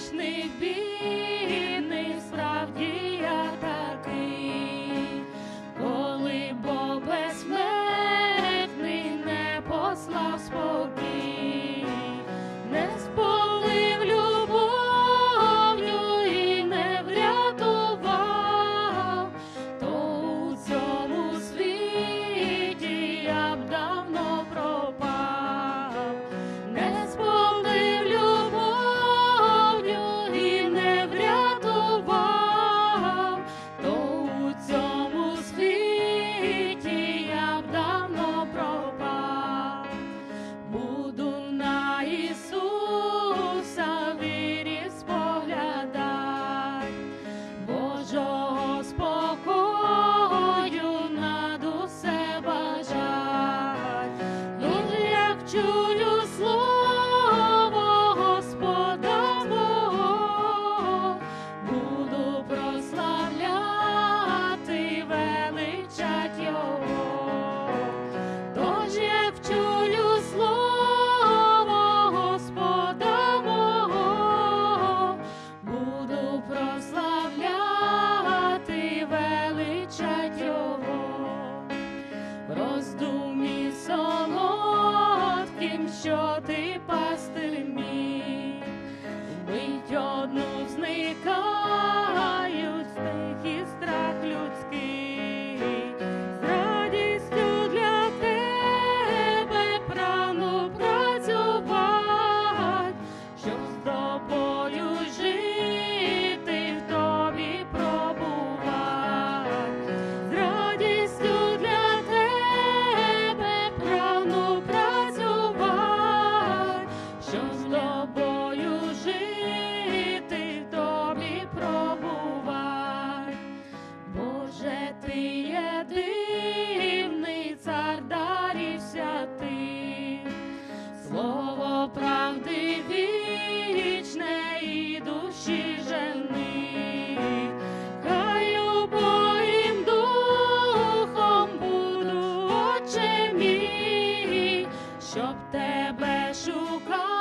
грішних бідних, isso. miracle. ти є дивний, цар дарівся слово правди вічне душі жени, хай обоїм духом буду мій, щоб тебе шукати.